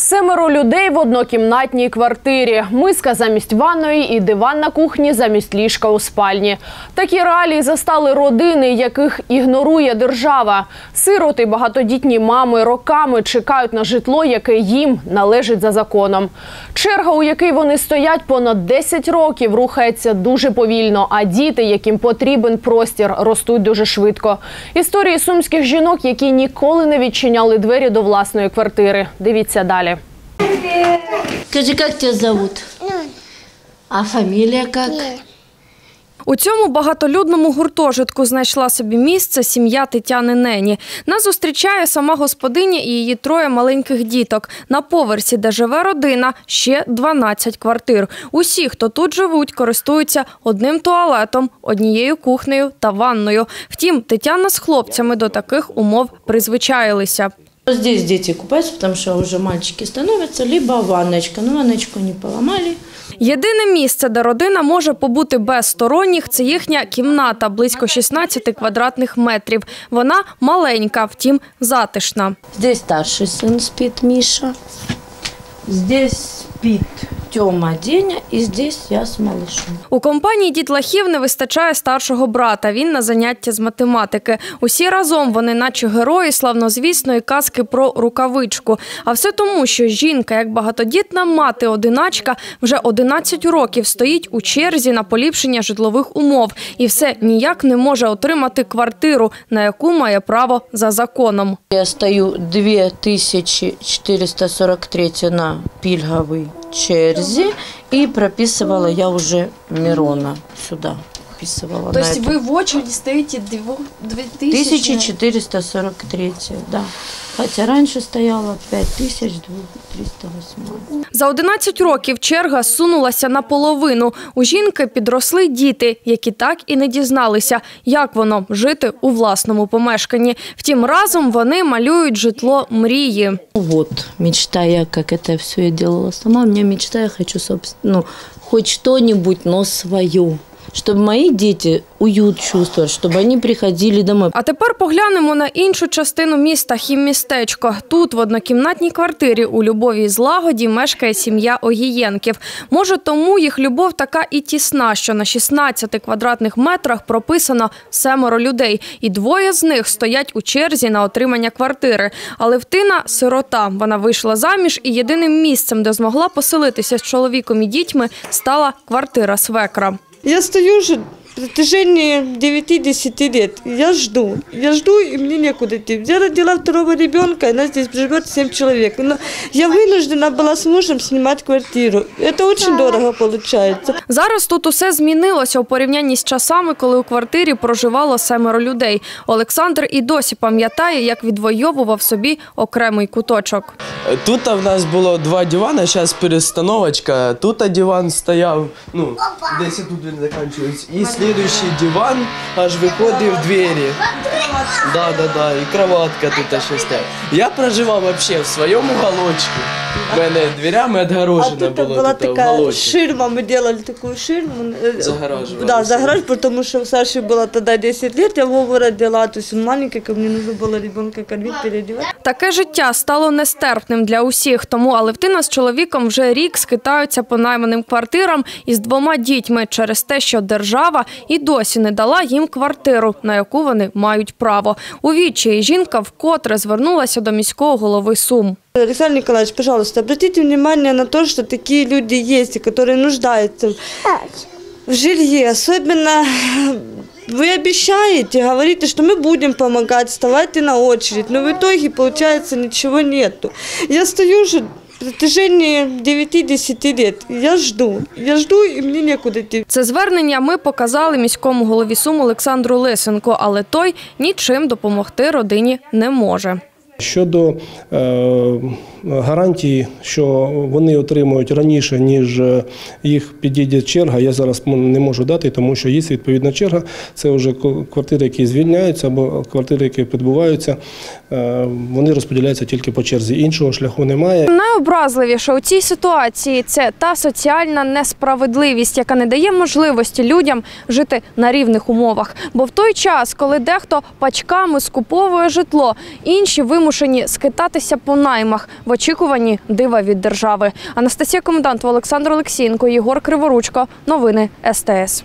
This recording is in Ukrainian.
Семеро людей в однокімнатній квартирі. Миска замість ванної і диван на кухні замість ліжка у спальні. Такі реалії застали родини, яких ігнорує держава. Сироти, багатодітні мами роками чекають на житло, яке їм належить за законом. Черга, у якій вони стоять понад 10 років, рухається дуже повільно. А діти, яким потрібен простір, ростуть дуже швидко. Історії сумських жінок, які ніколи не відчиняли двері до власної квартири. Дивіться далі. Скажи, как тебя зовут? А фамилия как? У цьому багатолюдному гуртожитку знайшла собі місце сім'я Тетяни Нені. Нас зустрічає сама господиня і її троє маленьких діток. На поверсі, де живе родина, ще 12 квартир. Усі, хто тут живуть, користуються одним туалетом, однією кухнею та ванною. Втім, Тетяна з хлопцями до таких умов призвичаїлися. Здесь дети купаются, потому что уже мальчики становятся, либо ванночка. Ну, ванночку не поломали. Єдине місце, де родина може побути без сторонніх, це їхня кімната близько 16 квадратних метрів. Вона маленька, втім затишна. Здесь старший син спить Міша. Здесь спит Тёма, Деня, и здесь я с малышом. У компанії дітлахів не вистачає старшого брата. Він на заняття з математики. Усі разом вони, наче герої славнозвісної казки про рукавичку. А все тому, що жінка, як багатодітна мати одиначка, вже 11 років стоїть у черзі на поліпшення житлових умов і все ніяк не може отримати квартиру, на яку має право за законом. Я стою 2443 на пильговой черзи и прописывала я уже Мирона сюда. Вписывала То на есть эту. вы в очереди стоите две- 2000? 1443, да. Хотя раньше стояла 5308. За 11 років черга сунулася наполовину. У жінки підросли діти, які так і не дізналися, як воно жити у власному помешканні. Втім, разом вони малюють житло мрії. Вот, мечтая, как это все я делала сама, у меня мечта, я хочу, собственно, ну, хоть что-нибудь, но свое. Чтобы мои дети уют чувствовали, чтобы они приходили домой. А тепер поглянемо на іншу частину міста Хіммістечко. Тут, в однокімнатній квартирі у Любові і злагоді, мешкає сім'я Огієнків. Може, тому їх любов така і тісна, що на 16 квадратних метрах прописано семеро людей, і двоє з них стоять у черзі на отримання квартири. Але втина сирота. Вона вийшла заміж, і єдиним місцем, де змогла поселитися з чоловіком і дітьми, стала квартира свекра. Я стою протяжении 9-10 лет. Я жду. Я жду, и мне некуда идти. Я родила второго ребенка, и нас здесь живет 7 человек. Но я вынуждена была с мужем снимать квартиру. Это очень дорого получается. Зараз тут усе змінилося у порівнянні з часами, коли у квартирі проживало семеро людей. Олександр і досі пам'ятає, як відвоював собі окремий куточок. Тут в нас було два дивана, зараз перестановочка. Тут диван стояв, ну, десь тут він закінчується. І слідуючий диван аж виходив в двері. Да, да, да, і кроватка тут ще стояла. Я проживав взагалі в своєму уголочку. У мене дверями А відгорожено тут було была тут такая уголочок. ширма, мы делали такую ширму. э, Загораживали Да, себя. загораж, потому что Саше было тогда 10 лет, я Вову родила, то есть он маленький, ко мне нужно было ребенка кормить, переодевать. Таке життя стало нестерпним для усіх, тому Алевтина з чоловіком вже рік скитаються по найманим квартирам із двома дітьми через те, що держава і досі не дала їм квартиру, на яку вони мають право. У відчаї жінка вкотре звернулася до міського голови Сум. Александр Николаевич, пожалуйста, обратите внимание на то, что такие люди есть, и которые нуждаются в жилье. Особенно вы обещаете, говорите, что мы будем помогать, вставайте на очередь, но в итоге, получается, ничего нету. Я стою уже в протяжении 9-10 лет. Я жду. Я жду, и мне некуда идти. Це звернення ми показали міському голові Сум Олександру Лисенко, але той нічим допомогти родині не може. Щодо е, гарантії, що вони отримують раніше, ніж е, їх підійде черга, я зараз не можу дати, тому що є відповідна черга. Це вже квартири, які звільняються, або квартири, які підбуваються, е, вони розподіляються тільки по черзі. Іншого шляху немає. Найобразливіше у цій ситуації це та соціальна несправедливість, яка не дає можливості людям жити на рівних умовах. Бо в той час, коли дехто пачками скуповує житло, інші вимушені вимушені скитатися по наймах в очікуванні дива від держави. Анастасія Комендант, Олександр Олексієнко, Єгор Криворучко. Новини СТС.